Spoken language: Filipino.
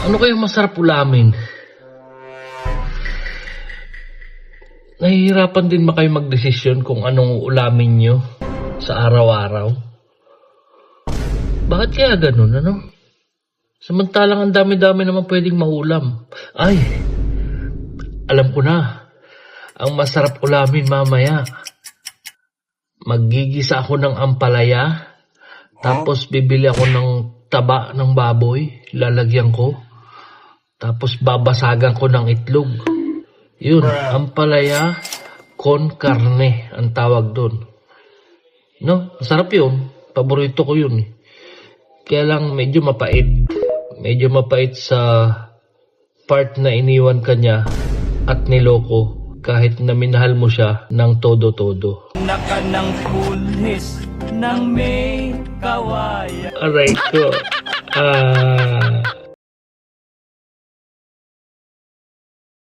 Ano kaya masarap ulamin? Nahihirapan din ba kayo magdesisyon kung anong ulamin nyo sa araw-araw? Bakit kaya ganun, ano? Samantalang ang dami-dami naman pwedeng maulam. Ay, alam ko na. Ang masarap ulamin mamaya. Magigisa ako ng ampalaya. Tapos bibili ako ng taba ng baboy. Lalagyan ko. Tapos babasagan ko ng itlog. Yun, ampalaya con carne ang tawag doon. No, masarap yun. Paborito ko yun. eh. Kaya lang medyo mapait. Medyo mapait sa part na iniwan ka niya at niloko kahit na minahal mo siya ng todo-todo. Naka ng pulis ng may kawaya Aray ko. Ah...